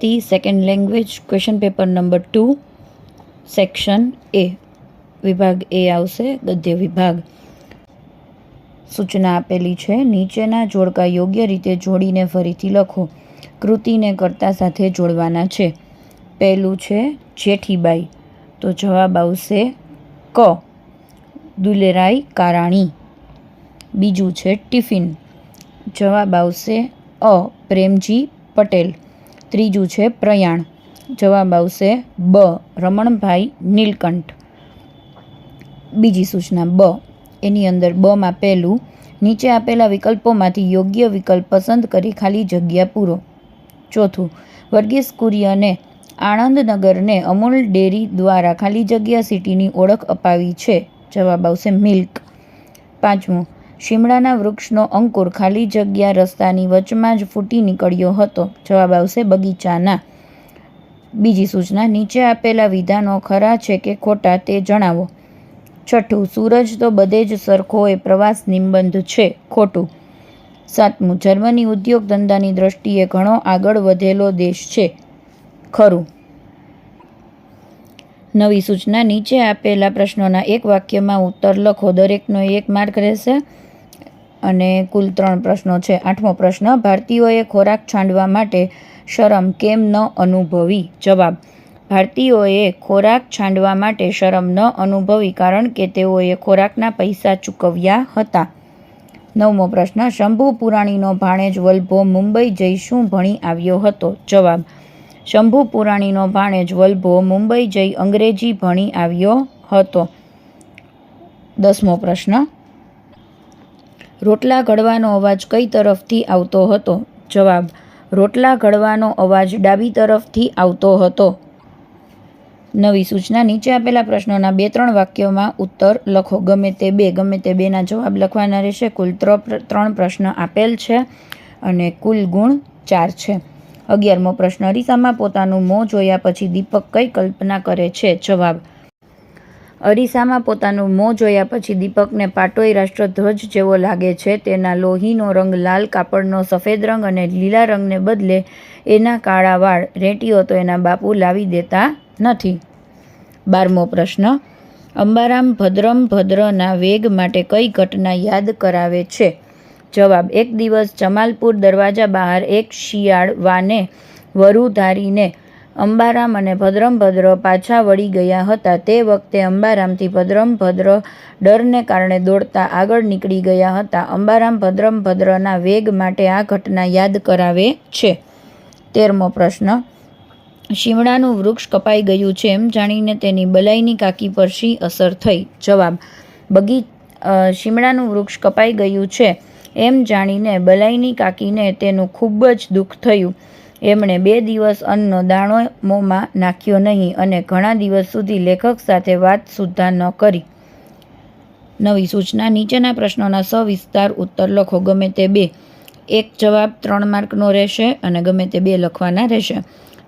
Gujarati second language question paper number two section A વિભાગ A આવશે, ગદ્ય વિભાગ. સૂચના આપેલી છે, નીચેના જોડકા યોગ્ય રીતે જોડીને ફરીથી લખો. કૃતિને કર્તા સાથે જોડવાના છે. પહેલું છે, જેઠીબાઈ. તો જવાબ આવશે, ક. દુલેરાઈ કારાણી. બીજું છે, ટિફિન. જવાબ આવશે, અ. પ્રેમજી પટેલ. ત્રીજું છે પ્રયાણ. જવાબ આવશે બ, રમણભાઈ નીલકંઠ. બીજી સૂચના બ. એની અંદર બમાં પહેલું, નીચે આપેલા વિકલ્પોમાંથી યોગ્ય વિકલ્પ પસંદ કરી ખાલી જગ્યા પૂરો. ચોથું, વર્ગીસ કુરિયને આણંદનગરને અમૂલ ડેરી દ્વારા ખાલી જગ્યા સિટીની ઓળખ અપાવી છે. જવાબ આવશે મિલ્ક. પાંચમું શિમળાના વૃક્ષનો અંકુર ખાલી જગ્યા રસ્તાની વચમાં જ ફૂટી નીકળ્યો હતો. જવાબ આવશે બગીચાના. બીજી સૂચના, નીચે આપેલા વિધાનો ખરા છે કે ખોટા તે જણાવો. છઠ્ઠું, સૂરજ તો બધે જ સરખો એ પ્રવાસ નિબંધ છે, ખોટું. સાતમું, જર્મની ઉદ્યોગ ધંધાની દ્રષ્ટિએ ઘણો આગળ વધેલો દેશ છે, ખરું. નવી સૂચના, નીચે આપેલા પ્રશ્નોના એક વાક્યમાં ઉત્તર લખો. દરેકનો એક માર્ક રહેશે. અને કુલ ત્રણ પ્રશ્નો છે. આઠમો પ્રશ્ન, ભારતીયોએ ખોરાક છાંડવા માટે શરમ કેમ ન અનુભવી? જવાબ, ભારતીયોએ ખોરાક છાંડવા માટે શરમ ન અનુભવી કારણ કે તેઓએ ખોરાકના પૈસા ચૂકવ્યા હતા. નવમો પ્રશ્ન, શંભુ પુરાણીનો ભાણેજ વલ્ભો મુંબઈ જઈ શું ભણી આવ્યો હતો. જવાબ, શંભુ પુરાણીનો ભાણેજ વલ્ભો મુંબઈ જઈ અંગ્રેજી ભણી આવ્યો હતો. દસમો પ્રશ્ન રોટલા ઘડવાનો અવાજ કઈ તરફથી આવતો હતો? જવાબ, રોટલા ઘડવાનો અવાજ ડાબી તરફથી આવતો હતો. નવી સૂચના નીચે આપેલા પ્રશ્નોના બે ત્રણ વાક્યોમાં ઉત્તર લખો. ગમે તે બે, ગમે તે બેના જવાબ લખવાના રહેશે. કુલ ત્ર- ત્રણ પ્રશ્ન આપેલ છે અને કુલ ગુણ ચાર છે. અગિયારમો પ્રશ્ન, અરીસામાં પોતાનું મોં જોયા પછી દીપક કઈ કલ્પના કરે છે? જવાબ અરીસામાં પોતાનું મોં જોયા પછી દીપકને પાટોઈ રાષ્ટ્રધ્વજ જેવો લાગે છે. તેના લોહીનો રંગ લાલ, કાપડનો સફેદ રંગ અને લીલા રંગને બદલે એના કાળા વાળ. રેંટીઓ તો એના બાપુ લાવી દેતા નથી. બારમો પ્રશ્ન. અંબારામ ભદ્રમ ભદ્રના વેગ માટે કઈ ઘટના યાદ કરાવે છે? જવાબ. એક દિવસ જમાલપુર દરવાજા બહાર એક શિયાળ વાને વરુ ધારીને અંબારામ અને ભદ્રમભદ્ર પાછા વળી ગયા હતા. તે વખતે અંબારામથી ભદ્રમ ભદ્ર ડરને કારણે દોડતા આગળ નીકળી ગયા હતા. અંબારામ ભદ્રમભદ્રના વેગ માટે આ ઘટના યાદ કરાવે છે. તેરમો પ્રશ્ન. શિમળાનું વૃક્ષ કપાઈ ગયું છે એમ જાણીને તેની બલાઈની કાકી પર શી અસર થઈ? જવાબ. બગી શિમળાનું વૃક્ષ કપાઈ ગયું છે એમ જાણીને બલાઈની કાકીને તેનું ખૂબ જ દુઃખ થયું. એમણે બે દિવસ અન્નનો દાણો મોંમાં નાખ્યો નહીં અને ઘણા દિવસ સુધી લેખક સાથે વાત સુદ્ધા ન કરી. નવી સૂચના નીચેના પ્રશ્નોના સવિસ્તાર ઉત્તર લખો. ગમે તે બે. એક જવાબ ત્રણ માર્કનો રહેશે અને ગમે તે બે લખવાના રહેશે.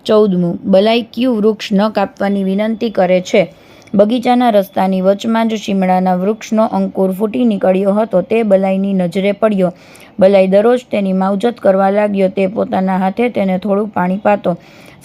ચૌદમું. બલાઈ ક્યુ વૃક્ષ ન કાપવાની વિનંતી કરે છે? બગીચાના રસ્તાની વચમાં જ શીમળાના વૃક્ષનો અંકુર ફૂટી નીકળ્યો હતો. તે બલાઈની નજરે પડ્યો. બલાઈ દરરોજ તેની માવજત કરવા લાગ્યો તે પોતાના હાથે તેને થોડું પાણી પાતો.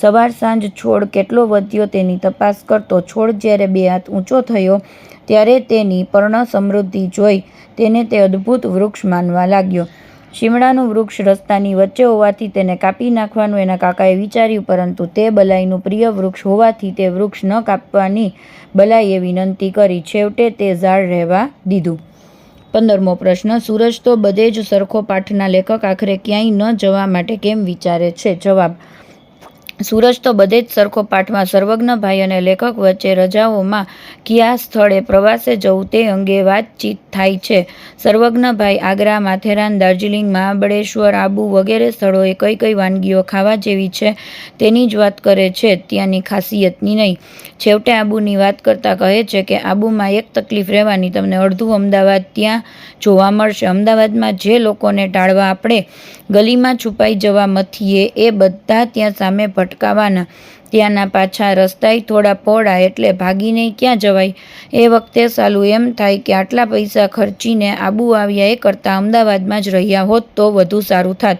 સવાર સાંજ છોડ કેટલો વધ્યો તેની તપાસ કરતો છોડ જ્યારે બે હાથ ઊંચો થયો ત્યારે તેની પર્ણ સમૃદ્ધિ જોઈ તેને તે અદ્ભુત વૃક્ષ માનવા લાગ્યો. શિમળાનું વૃક્ષ રસ્તાની વચ્ચે હોવાથી તેને કાપી નાખવાનું એના કાકાએ વિચાર્યું, પરંતુ તે બલાઈનું પ્રિય વૃક્ષ હોવાથી તે વૃક્ષ ન કાપવાની બલાઈએ વિનંતી કરી. છેવટે તે ઝાડ રહેવા દીધું. પંદરમો પ્રશ્ન, સૂરજ તો બધે જ સરખો પાઠના લેખક, આખરે ક્યાંય ન જવા માટે કેમ વિચારે છે? જવાબ સૂરજ તો બધે જ સરખો પાઠમાં સર્વજ્ઞ ભાઈ અને લેખક વચ્ચે રજાઓમાં કયા સ્થળે પ્રવાસે જવું તે અંગે વાતચીત થાય છે. સર્વજ્ઞ ભાઈ આગ્રા, માથેરાન, દાર્જિલિંગ, મહાબળેશ્વર, આબુ વગેરે સ્થળોએ કઈ કઈ વાનગીઓ ખાવા જેવી છે તેની જ વાત કરે છે. ત્યાંની ખાસિયતની નહીં. છેવટે આબુની વાત કરતાં કહે છે કે આબુમાં એક તકલીફ રહેવાની તમને અડધું અમદાવાદ ત્યાં જોવા મળશે. અમદાવાદમાં જે લોકોને ટાળવા આપણે ગલીમાં છુપાઈ જવા મથીએ એ બધા ત્યાં સામે ભટકાવાના. ત્યાંના પાછા રસ્તાય થોડા પહોળા એટલે ભાગીને ક્યાં જવાય? એ વખતે સાલું એમ થાય કે આટલા પૈસા ખર્ચીને આબુ આવ્યા એ કરતાં અમદાવાદમાં જ રહ્યા હોત તો વધુ સારું થાત.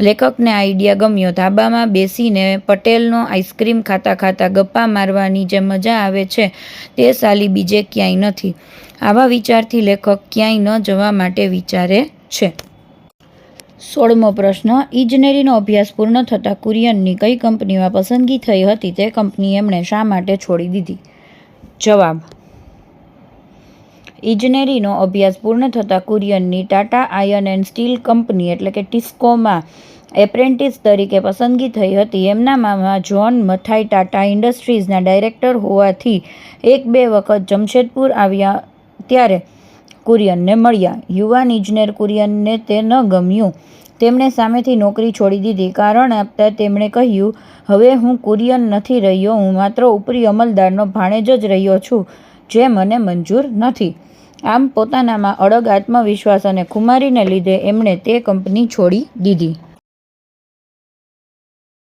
લેખકને આઈડિયા ગમ્યો. ધાબામાં બેસીને પટેલનો આઈસ્ક્રીમ ખાતા ખાતા ગપ્પા મારવાની જે મજા આવે છે તે સાલી બીજે ક્યાંય નથી. આવા વિચારથી લેખક ક્યાંય ન જવા માટે વિચારે છે. સોળમો પ્રશ્ન ઇજનેરીનો અભ્યાસ પૂર્ણ થતાં કુરિયનની કઈ કંપનીમાં પસંદગી થઈ હતી તે કંપની એમણે શા માટે છોડી દીધી? જવાબ ઇજનેરીનો અભ્યાસ પૂર્ણ થતાં કુરિયનની Tata iron and steel company એટલે કે ટિસ્કોમાં એપ્રેન્ટિસ તરીકે પસંદગી થઈ હતી. એમના મામા જ્હોન મથાઈ ટાટા ઇન્ડસ્ટ્રીઝના ડાયરેક્ટર હોવાથી એક બે વખત જમશેદપુર આવ્યા ત્યારે કુરિયનને મળ્યા. યુવાન ઇજનેર કુરિયનને તે ન ગમ્યું. તેમણે સામેથી નોકરી છોડી દીધી. કારણ આપતા તેમણે કહ્યું, હવે હું કુરિયન નથી રહ્યો. હું માત્ર ઉપરી અમલદારનો ભાણેજ જ રહ્યો છું, જે મને મંજૂર નથી. આમ પોતાનામાં અડગ આત્મવિશ્વાસ અને ખુમારીને લીધે એમણે તે કંપની છોડી દીધી.